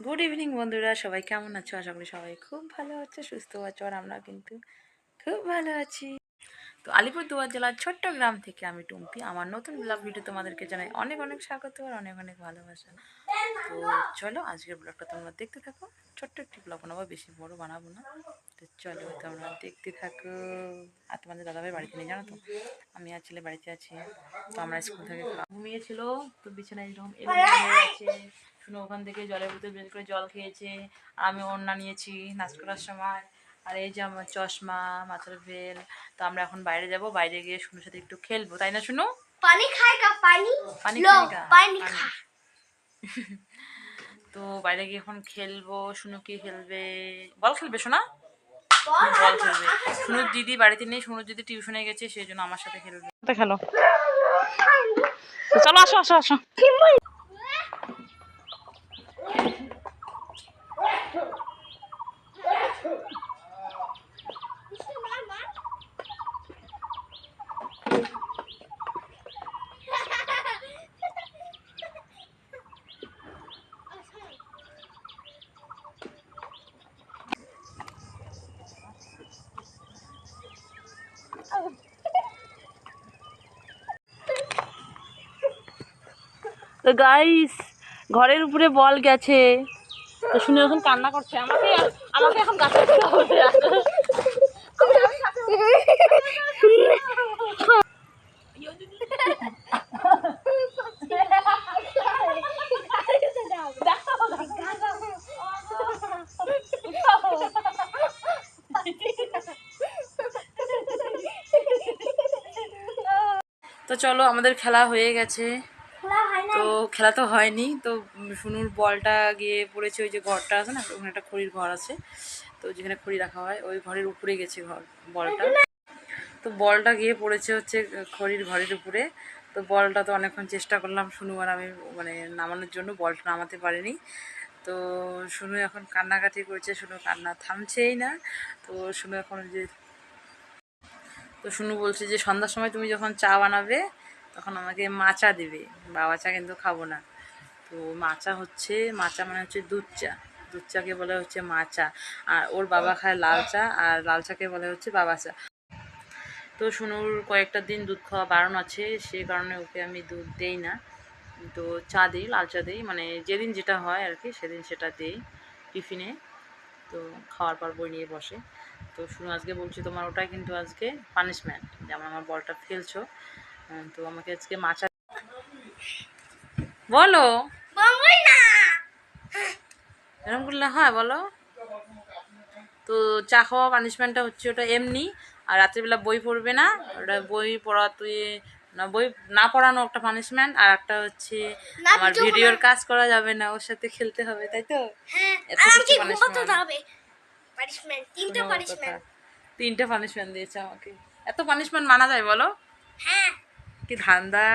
Good evening বন্ধুরা। সবাই কেমন আছো? আশা করি সবাই খুব ভালো আছো, সুস্থ আছো, আর আমরা কিন্তু খুব ভালো আছি। তো আলিপুরদুয়ার জেলার ছোট্ট গ্রাম থেকে আমি টুম্পি। আমার নতুন ব্লগ ভিডিও তোমাদেরকে জানাই অনেক অনেক স্বাগত আর অনেক অনেক ভালোবাসা। তো চলো, আজকের ব্লগটা তোমরা দেখতে থাকো। ছোট্ট একটি ব্লগ বানাবো, বেশি বড় বানাবো না। চলো তোমরা দেখতে থাকো। আর তোমাদের দাদাভাই বাড়িতে নেই জানো তো? আমি আর ছেলে বাড়িতে আছি তো আমরা স্কুল থেকে ঘুমিয়েছিল তো বিছানায় এরকম আছে শুনে ওখান থেকে জলের বোতল বের করে জল খেয়েছে। আমি ওড়না নিয়েছি নাচ করার সময়। আর এই যে আমার চশমা মাথার ভেল তো আমরা এখন বাইরে যাব। বাইরে গিয়ে শুনুর সাথে একটু খেলব তাই না শুনো? পানি খায় কা পানি? পানি পানি খা। তো বাইরে গিয়ে এখন খেলব। শুনো কি খেলবে? বল খেলবে শোনা। বল খেলবে দিদি বাড়িতে নেই শুনুর দিদি টিউশনে গেছে সেই জন্য আমার সাথে খেলবে। খেলো। চলো আসো আসো আসো। তো গাইস ঘরের উপরে বল গেছে। শুনে এখন কান্না করছে। আমাকে আমাকে এখন গাছে তো চলো, আমাদের খেলা হয়ে গেছে। তো খেলা তো হয়নি। তো শুনুর বলটা গিয়ে পড়েছে ওই যে ঘরটা আছে না ওখানে একটা খড়ির ঘর আছে। তো যেখানে খড়ি রাখা হয় ওই ঘরের উপরে গেছে ঘর বলটা। তো বলটা গিয়ে পড়েছে হচ্ছে খড়ির ঘরের উপরে। তো বলটা তো অনেকক্ষণ চেষ্টা করলাম শুনু আর আমি মানে নামানোর জন্য বলটা নামাতে পারিনি। তো শুনু এখন কান্নাকাটি করছে শুনু কান্না থামছেই না। তো শুনু এখন যে তো শুনু বলছে যে সন্ধ্যার সময় তুমি যখন চা বানাবে তখন আমাকে মাচা দেবে, বাবা চা কিন্তু খাব না। তো মাচা হচ্ছে, মাচা মানে হচ্ছে দুধ চা। দুধ চাকে বলে হচ্ছে মাচা। আর ওর বাবা খায় লাল চা, আর লাল চাকে বলে হচ্ছে বাবা চা। তো শুনুর কয়েকটা দিন দুধ খাওয়া বারণ আছে সেই কারণে ওকে আমি দুধ দেই না। তো চা দিই, লাল চা দিই মানে যেদিন যেটা হয় আর কি, সেদিন সেটা দিই টিফিনে। তো খাওয়ার পর বই নিয়ে বসে। তো শুনু আজকে বলছি তোমার ওটাই কিন্তু আজকে পানিশমেন্ট যেমন আমার বলটা ফেলছো হ্যাঁ, তো আমাকে আজকে মাছা বলো। এরকম করলে হয় বলো। তো চা খাওয়া পানিশমেন্টটা হচ্ছে ওটা এমনি আর রাত্রিবেলা বই পড়বে না। ওটা বই পড়া তুই না বই না পড়ানো একটা পানিশমেন্ট আর একটা হচ্ছে আমার ভিডিওর কাজ করা যাবে না ওর সাথে খেলতে হবে তাই তো? তিনটা পানিশমেন্ট দিয়েছে আমাকে। এত পানিশমেন্ট মানা যায় বলো। হ্যাঁ কি ধান্দা